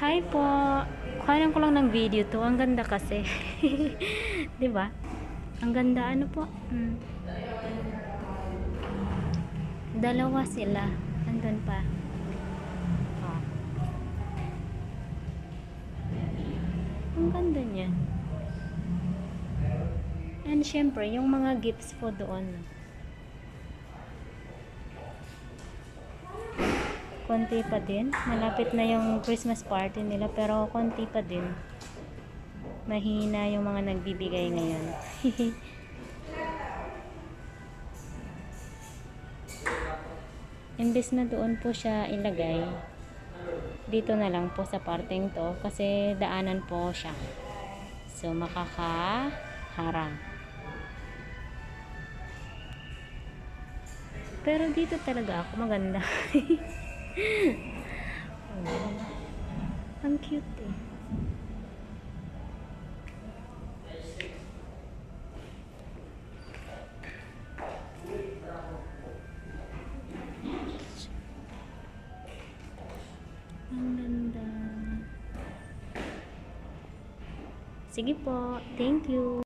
Hi po. Kuhanan ko lang ng video to. Ang ganda kasi. 'Di ba? Ang ganda ano po? Mm. Dalawa sila. Andun pa. Oh. Ang ganda niya. And syempre, yung mga gifts po doon. Konti pa din. Malapit na yung Christmas party nila pero konti pa din. Mahina yung mga nagbibigay ngayon. Imbes na doon po siya ilagay, dito na lang po sa parting to kasi daanan po siya. So makakaharang. Pero dito talaga ako maganda. Oh. Ang cute eh. Sige po. Thank you.